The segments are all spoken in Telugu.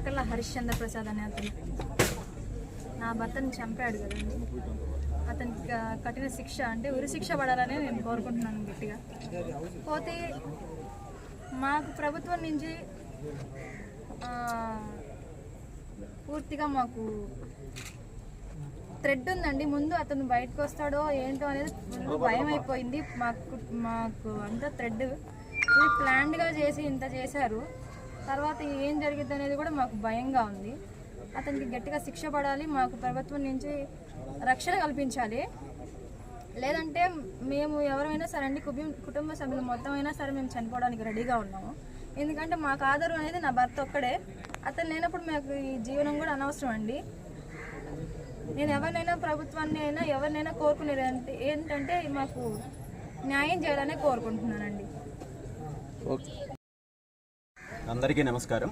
కాకర్ల హరిశ్చంద్ర ప్రసాద్ అనే అతను. నా భర్తను చంపాడు కదండి. అతనికి కఠిన శిక్ష అంటే ఉరిశిక్ష పడాలని నేను కోరుకుంటున్నాను గట్టిగా. పోతే మాకు ప్రభుత్వం నుంచి పూర్తిగా మాకు థ్రెడ్ ఉందండి. ముందు అతను బయటకు వస్తాడో ఏంటో అనేది భయం అయిపోయింది మాకు మాకు అంతా థ్రెడ్. ప్లాన్డ్గా చేసి ఇంత చేశారు. తర్వాత ఏం జరిగిద్ది అనేది కూడా మాకు భయంగా ఉంది. అతనికి గట్టిగా శిక్ష పడాలి మాకు ప్రభుత్వం నుంచి రక్షణ కల్పించాలి. లేదంటే మేము ఎవరైనా సరే అండి కుటుంబ కుటుంబ సభ్యులు మొత్తం అయినా సరే మేము చనిపోవడానికి రెడీగా ఉన్నాము. ఎందుకంటే మాకు ఆధారం అనేది నా భర్త ఒక్కడే. అతను లేనప్పుడు మాకు ఈ జీవనం కూడా అనవసరం అండి. నేను ఎవరినైనా ప్రభుత్వాన్ని అయినా ఎవరినైనా కోరుకునేది ఏంటంటే మాకు న్యాయం చేయాలనే కోరుకుంటున్నానండి. ఓకే. అందరికీ నమస్కారం.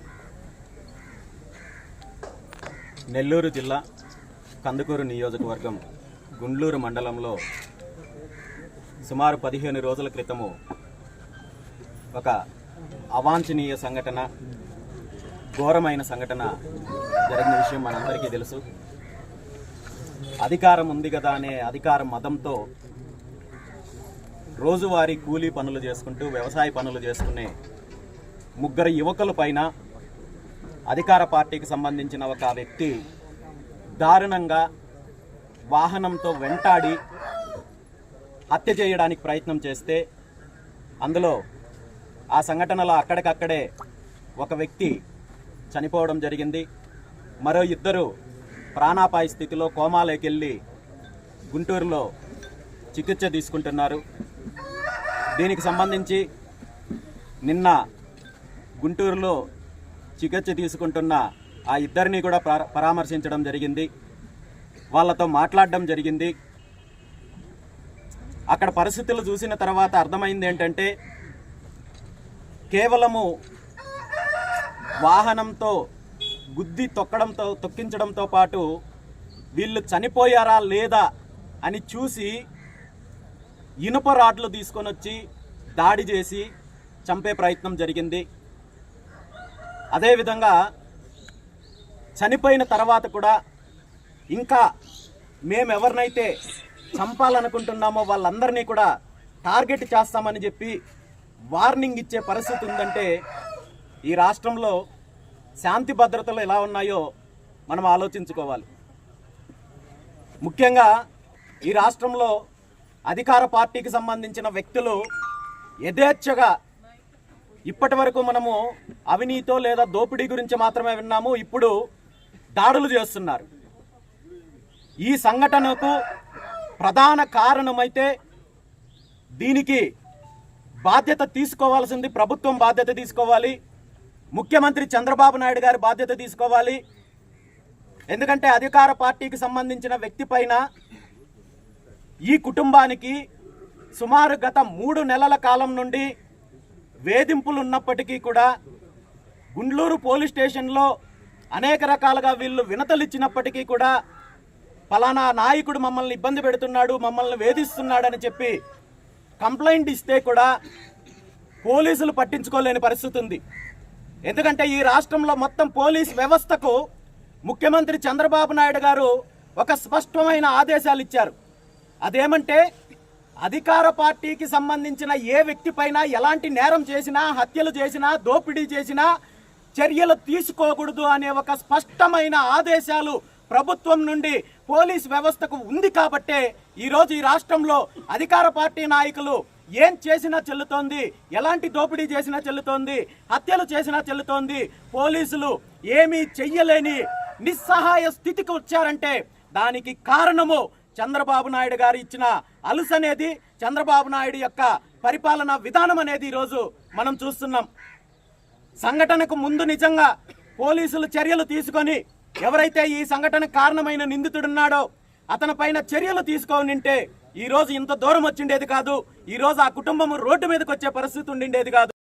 నెల్లూరు జిల్లా కందుకూరు నియోజకవర్గం గుండ్లూరు మండలంలో సుమారు పదిహేను రోజుల క్రితము ఒక అవాంఛనీయ సంఘటన ఘోరమైన సంఘటన జరిగిన విషయం మనందరికీ తెలుసు. అధికారం ఉంది కదా అనే అధికార మతంతో రోజువారీ కూలీ పనులు చేసుకుంటూ వ్యవసాయ పనులు చేసుకునే ముగ్గురు యువకుల పైన అధికార పార్టీకి సంబంధించిన ఒక వ్యక్తి దారుణంగా వాహనంతో వెంటాడి హత్య చేయడానికి ప్రయత్నం చేస్తే అందులో ఆ సంఘటనలో అక్కడికక్కడే ఒక వ్యక్తి చనిపోవడం జరిగింది. మరో ఇద్దరు ప్రాణాపాయ స్థితిలో కోమాలోకి వెళ్ళి గుంటూరులో చికిత్స తీసుకుంటున్నారు. దీనికి సంబంధించి నిన్న గుంటూరులో చికిత్స తీసుకుంటున్న ఆ ఇద్దరిని కూడా పరా- పరామర్శించడం జరిగింది. వాళ్ళతో మాట్లాడడం జరిగింది. అక్కడ పరిస్థితులు చూసిన తర్వాత అర్థమైంది ఏంటంటే కేవలము వాహనంతో గుద్ది తొక్కడంతో తొక్కించడంతో పాటు వీళ్ళు చనిపోయారా లేదా అని చూసి ఇనుప రాడ్లు తీసుకొని వచ్చి దాడి చేసి చంపే ప్రయత్నం జరిగింది. అదేవిధంగా చనిపోయిన తర్వాత కూడా ఇంకా మేము ఎవరినైతే చంపాలనుకుంటున్నామో వాళ్ళందరినీ కూడా టార్గెట్ చేస్తామని చెప్పి వార్నింగ్ ఇచ్చే పరిస్థితి ఉందంటే ఈ రాష్ట్రంలో శాంతి భద్రతలు ఎలా ఉన్నాయో మనం ఆలోచించుకోవాలి. ముఖ్యంగా ఈ రాష్ట్రంలో అధికార పార్టీకి సంబంధించిన వ్యక్తులు యథేచ్ఛగా ఇప్పటి వరకు మనము అవినీతో లేదా దోపిడీ గురించి మాత్రమే విన్నాము. ఇప్పుడు దాడులు చేస్తున్నారు. ఈ సంఘటనకు ప్రధాన కారణమైతే దీనికి బాధ్యత తీసుకోవాల్సింది ప్రభుత్వం బాధ్యత తీసుకోవాలి. ముఖ్యమంత్రి చంద్రబాబు నాయుడు గారి బాధ్యత తీసుకోవాలి. ఎందుకంటే అధికార పార్టీకి సంబంధించిన వ్యక్తి పైన ఈ కుటుంబానికి సుమారు గత మూడు నెలల కాలం నుండి వేధింపులు ఉన్నప్పటికీ కూడా గుండ్లూరు పోలీస్ స్టేషన్లో అనేక రకాలుగా వీళ్ళు వినతలు ఇచ్చినప్పటికీ కూడా ఫలానా నాయకుడు మమ్మల్ని ఇబ్బంది పెడుతున్నాడు మమ్మల్ని వేధిస్తున్నాడని చెప్పి కంప్లైంట్ ఇస్తే కూడా పోలీసులు పట్టించుకోలేని పరిస్థితి ఉంది. ఎందుకంటే ఈ రాష్ట్రంలో మొత్తం పోలీస్ వ్యవస్థకు ముఖ్యమంత్రి చంద్రబాబు నాయుడు గారు ఒక స్పష్టమైన ఆదేశాలు ఇచ్చారు. అదేమంటే అధికార పార్టీకి సంబంధించిన ఏ వ్యక్తిపైన ఎలాంటి నేరం చేసినా హత్యలు చేసినా దోపిడీ చేసినా చర్యలు తీసుకోకూడదు అనే ఒక స్పష్టమైన ఆదేశాలు ప్రభుత్వం నుండి పోలీస్ వ్యవస్థకు ఉంది కాబట్టే ఈరోజు ఈ రాష్ట్రంలో అధికార పార్టీ నాయకులు ఏం చేసినా చెల్లుతోంది ఎలాంటి దోపిడీ చేసినా చెల్లుతోంది హత్యలు చేసినా చెల్లుతోంది పోలీసులు ఏమీ చెయ్యలేని నిస్సహాయ స్థితికి వచ్చారంటే దానికి కారణము చంద్రబాబు నాయుడు గారు ఇచ్చిన అలుసు అనేది చంద్రబాబు నాయుడు యొక్క పరిపాలన విధానం అనేది ఈరోజు మనం చూస్తున్నాం. సంఘటనకు ముందు నిజంగా పోలీసులు చర్యలు తీసుకొని ఎవరైతే ఈ సంఘటన కారణమైన నిందితుడున్నాడో అతనిపైన చర్యలు తీసుకోనింటే ఈరోజు ఇంత దూరం వచ్చిండేది కాదు. ఈరోజు ఆ కుటుంబం రోడ్డు మీదకి వచ్చే పరిస్థితి ఉండిండేది కాదు.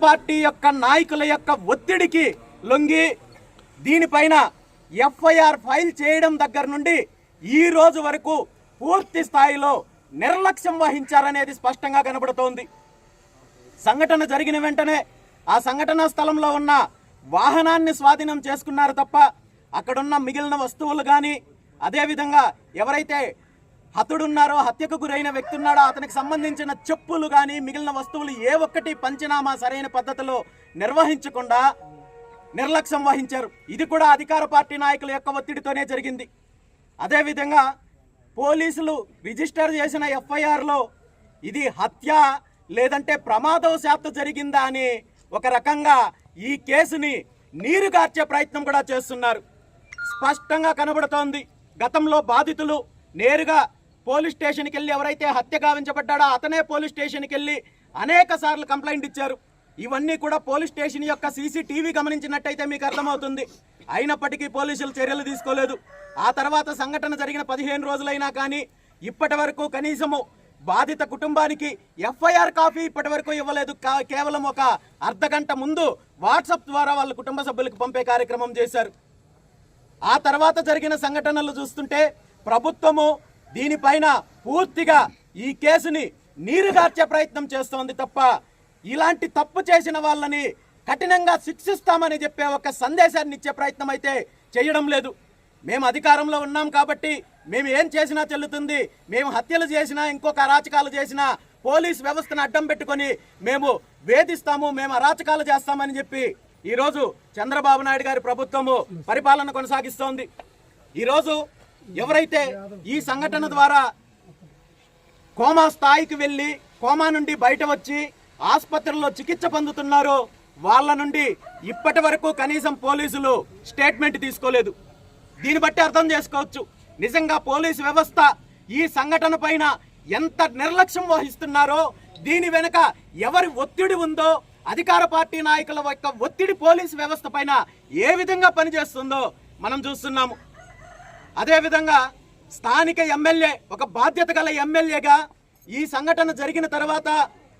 పార్టీ యొక్క నాయకుల యొక్క ఒత్తిడికి లొంగి దీనిపైన ఎఫ్ఐఆర్ ఫైల్ చేయడం దగ్గర నుండి ఈ రోజు వరకు పూర్తి స్థాయిలో నిర్లక్ష్యం వహించారనేది స్పష్టంగా కనబడుతోంది. సంఘటన జరిగిన వెంటనే ఆ సంఘటన స్థలంలో ఉన్న వాహనాన్ని స్వాధీనం చేసుకున్నారు తప్ప అక్కడున్న మిగిలిన వస్తువులు కానీ అదేవిధంగా ఎవరైతే హతుడున్నారో హత్యకు గురైన వ్యక్తి ఉన్నాడో అతనికి సంబంధించిన చెప్పులు కానీ మిగిలిన వస్తువులు ఏ ఒక్కటి పంచనామా సరైన పద్ధతిలో నిర్వహించకుండా నిర్లక్ష్యం వహించారు. ఇది కూడా అధికార పార్టీ నాయకుల యొక్క ఒత్తిడితోనే జరిగింది. అదేవిధంగా పోలీసులు రిజిస్టర్ చేసిన ఎఫ్ఐఆర్లో ఇది హత్య లేదంటే ప్రమాదవశాత్తు జరిగిందా అని ఒక రకంగా ఈ కేసుని నీరుగార్చే ప్రయత్నం కూడా చేస్తున్నారు. స్పష్టంగా కనబడుతోంది. గతంలో బాధితులు నేరుగా పోలీస్ స్టేషన్కి వెళ్ళి ఎవరైతే హత్య గావించబడ్డాడో అతనే పోలీస్ స్టేషన్కి వెళ్ళి అనేక సార్లు కంప్లైంట్ ఇచ్చారు. ఇవన్నీ కూడా పోలీస్ స్టేషన్ యొక్క సీసీటీవీ గమనించినట్టయితే మీకు అర్థమవుతుంది. అయినప్పటికీ పోలీసులు చర్యలు తీసుకోలేదు. ఆ తర్వాత సంఘటన జరిగిన పదిహేను రోజులైనా కానీ ఇప్పటి వరకు కనీసము బాధిత కుటుంబానికి ఎఫ్ఐఆర్ కాపీ ఇప్పటి వరకు ఇవ్వలేదు. కా- కేవలం ఒక అర్ధ గంట ముందు వాట్సాప్ ద్వారా వాళ్ళ కుటుంబ సభ్యులకు పంపే కార్యక్రమం చేశారు. ఆ తర్వాత జరిగిన సంఘటనలు చూస్తుంటే ప్రభుత్వము దీనిపైన పూర్తిగా ఈ కేసుని నీరుగార్చే ప్రయత్నం చేస్తోంది తప్ప ఇలాంటి తప్పు చేసిన వాళ్ళని కఠినంగా శిక్షిస్తామని చెప్పే ఒక సందేశాన్ని ఇచ్చే ప్రయత్నం అయితే చేయడం లేదు. మేము అధికారంలో ఉన్నాం కాబట్టి మేము ఏం చేసినా చెల్లుతుంది. మేము హత్యలు చేసినా ఇంకొక అరాచకాలు చేసినా పోలీస్ వ్యవస్థను అడ్డం పెట్టుకొని మేము వేధిస్తాము మేము అరాచకాలు చేస్తామని చెప్పి ఈరోజు చంద్రబాబు నాయుడు గారి ప్రభుత్వము పరిపాలన కొనసాగిస్తోంది. ఈరోజు ఎవరైతే ఈ సంఘటన ద్వారా కోమా స్థాయికి వెళ్ళి కోమా నుండి బయట వచ్చి ఆసుపత్రిలో చికిత్స పొందుతున్నారో వాళ్ళ నుండి ఇప్పటి వరకు కనీసం పోలీసులు స్టేట్మెంట్ తీసుకోలేదు. దీన్ని బట్టి అర్థం చేసుకోవచ్చు. నిజంగా పోలీసు వ్యవస్థ ఈ సంఘటన పైన ఎంత నిర్లక్ష్యం వహిస్తున్నారో దీని వెనుక ఎవరి ఒత్తిడి ఉందో అధికార పార్టీ నాయకుల యొక్క ఒత్తిడి పోలీసు వ్యవస్థ పైన ఏ విధంగా పనిచేస్తుందో మనం చూస్తున్నాము. అదేవిధంగా స్థానిక ఎమ్మెల్యే ఒక బాధ్యత గల ఎమ్మెల్యేగా ఈ సంఘటన జరిగిన తర్వాత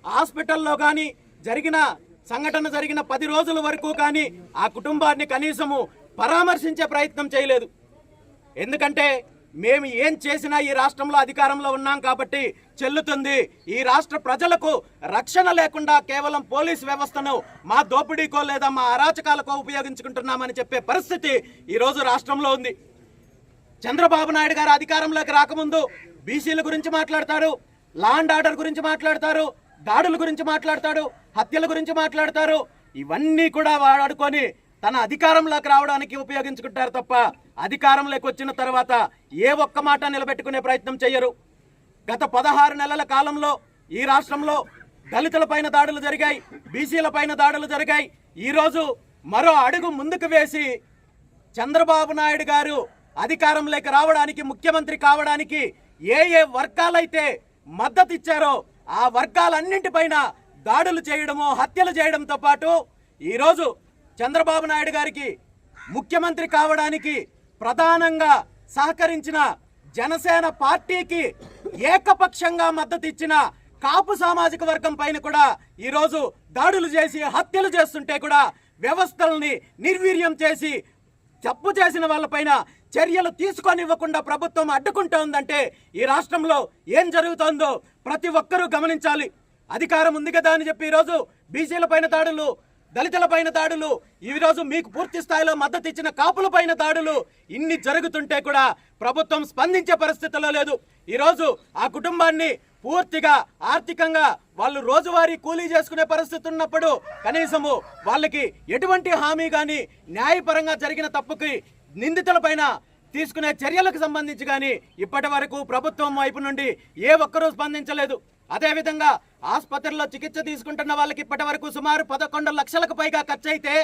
హాస్పిటల్లో కానీ జరిగిన సంఘటన జరిగిన పది రోజుల వరకు కానీ ఆ కుటుంబాన్ని కనీసము పరామర్శించే ప్రయత్నం చేయలేదు. ఎందుకంటే మేము ఏం చేసినా ఈ రాష్ట్రంలో అధికారంలో ఉన్నాం కాబట్టి చెల్లుతుంది. ఈ రాష్ట్ర ప్రజలకు రక్షణ లేకుండా కేవలం పోలీస్ వ్యవస్థను మా దోపిడీకో లేదా మా అరాచకాలకో ఉపయోగించుకుంటున్నామని చెప్పే పరిస్థితి ఈరోజు రాష్ట్రంలో ఉంది. చంద్రబాబు నాయుడు గారు అధికారంలోకి రాకముందు బీసీల గురించి మాట్లాడతారు లా అండ్ ఆర్డర్ గురించి మాట్లాడతారు దాడుల గురించి మాట్లాడతాడు హత్యల గురించి మాట్లాడతారు. ఇవన్నీ కూడా వాడుకొని తన అధికారంలోకి రావడానికి ఉపయోగించుకుంటారు తప్ప అధికారంలోకి వచ్చిన తర్వాత ఏ ఒక్క మాట నిలబెట్టుకునే ప్రయత్నం చేయరు గత పదహారు నెలల కాలంలో ఈ రాష్ట్రంలో దళితులపైన దాడులు జరిగాయి బీసీల పైన దాడులు జరిగాయి. ఈరోజు మరో అడుగు ముందుకు వేసి చంద్రబాబు నాయుడు గారు అధికారంలోకి రావడానికి ముఖ్యమంత్రి కావడానికి ఏ ఏ వర్గాలైతే మద్దతు ఇచ్చారో ఆ వర్గాలన్నింటిపైన దాడులు చేయడము హత్యలు చేయడంతో పాటు ఈరోజు చంద్రబాబు నాయుడు గారికి ముఖ్యమంత్రి కావడానికి ప్రధానంగా సహకరించిన జనసేన పార్టీకి ఏకపక్షంగా మద్దతు ఇచ్చిన కాపు సామాజిక వర్గం పైన కూడా ఈరోజు దాడులు చేసి హత్యలు చేస్తుంటే కూడా వ్యవస్థల్ని నిర్వీర్యం చేసి తప్పు చేసిన వాళ్ళపైన చర్యలు తీసుకొని ఇవ్వకుండా ప్రభుత్వం అడ్డుకుంటోందంటే ఈ రాష్ట్రంలో ఏం జరుగుతోందో ప్రతి ఒక్కరూ గమనించాలి. అధికారం ఉంది కదా అని చెప్పి ఈరోజు బీసీల పైన దాడులు దళితుల పైన దాడులు ఈ రోజు మీకు పూర్తి స్థాయిలో మద్దతు ఇచ్చిన కాపుల పైన దాడులు ఇన్ని జరుగుతుంటే కూడా ప్రభుత్వం స్పందించే పరిస్థితుల్లో లేదు. ఈరోజు ఆ కుటుంబాన్ని పూర్తిగా ఆర్థికంగా వాళ్ళు రోజువారీ కూలీ చేసుకునే పరిస్థితి ఉన్నప్పుడు కనీసము వాళ్ళకి ఎటువంటి హామీ కానీ న్యాయపరంగా జరిగిన తప్పుకి నిందితులపైన తీసుకునే చర్యలకు సంబంధించి కానీ ఇప్పటి వరకు ప్రభుత్వం వైపు నుండి ఏ ఒక్కరూ స్పందించలేదు. అదేవిధంగా ఆసుపత్రిలో చికిత్స తీసుకుంటున్న వాళ్ళకి ఇప్పటి వరకు సుమారు పదకొండు లక్షలకు పైగా ఖర్చు అయితే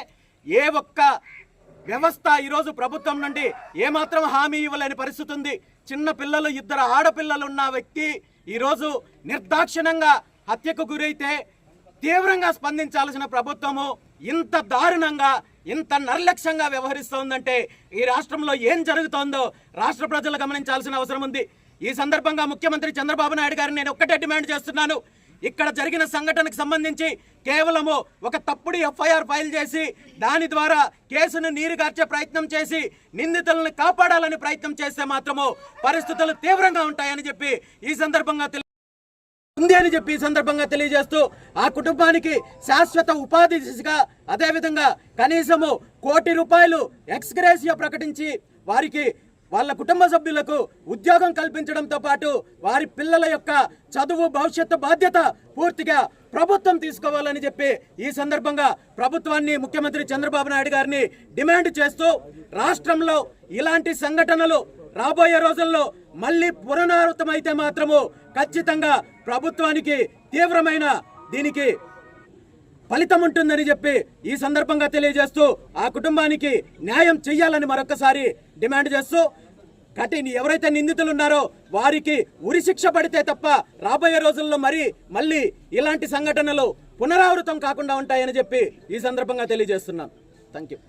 ఏ ఒక్క వ్యవస్థ ఈరోజు ప్రభుత్వం నుండి ఏమాత్రం హామీ ఇవ్వలేని పరిస్థితి ఉంది. చిన్న పిల్లలు ఇద్దరు ఆడపిల్లలు ఉన్న వ్యక్తి ఈరోజు నిర్దాక్షిణంగా హత్యకు గురైతే తీవ్రంగా స్పందించాల్సిన ప్రభుత్వము ఇంత దారుణంగా ఇంత నిర్లక్ష్యంగా వ్యవహరిస్తోందంటే ఈ రాష్ట్రంలో ఏం జరుగుతోందో రాష్ట్ర ప్రజలు గమనించాల్సిన అవసరం ఉంది. ఈ సందర్భంగా ముఖ్యమంత్రి చంద్రబాబు నాయుడు గారిని నేను ఒక్కటే డిమాండ్ చేస్తున్నాను. ఇక్కడ జరిగిన సంఘటనకు సంబంధించి కేవలము ఒక తప్పుడు ఎఫ్ఐఆర్ ఫైల్ చేసి దాని ద్వారా కేసును నీరుగార్చే ప్రయత్నం చేసి నిందితులను కాపాడాలని ప్రయత్నం చేస్తే మాత్రము పరిస్థితులు తీవ్రంగా ఉంటాయని చెప్పి ఈ సందర్భంగా ఉంది అని చెప్పి సందర్భంగా తెలియజేస్తూ ఆ కుటుంబానికి శాశ్వత ఉపాధి దిశగా అదేవిధంగా కనీసము కోటి రూపాయలు ఎక్స్గ్రేసియా ప్రకటించి వారికి వాళ్ళ కుటుంబ సభ్యులకు ఉద్యోగం కల్పించడంతో పాటు వారి పిల్లల యొక్క చదువు భవిష్యత్తు బాధ్యత పూర్తిగా ప్రభుత్వం తీసుకోవాలని చెప్పి ఈ సందర్భంగా ప్రభుత్వాన్ని ముఖ్యమంత్రి చంద్రబాబు నాయుడు గారిని డిమాండ్ చేస్తూ రాష్ట్రంలో ఇలాంటి సంఘటనలు రాబోయే రోజుల్లో మళ్ళీ పునరావృతమైతే మాత్రము ఖచ్చితంగా ప్రభుత్వానికి తీవ్రమైన దీనికి ఫలితం ఉంటుందని చెప్పి ఈ సందర్భంగా తెలియజేస్తూ ఆ కుటుంబానికి న్యాయం చెయ్యాలని మరొకసారి డిమాండ్ చేస్తూ కఠిన ఎవరైతే నిందితులు ఉన్నారో వారికి ఉరిశిక్ష పడితే తప్ప రాబోయే రోజుల్లో మరి మళ్ళీ ఇలాంటి సంఘటనలు పునరావృతం కాకుండా ఉంటాయని చెప్పి ఈ సందర్భంగా తెలియజేస్తున్నాను థ్యాంక్ యూ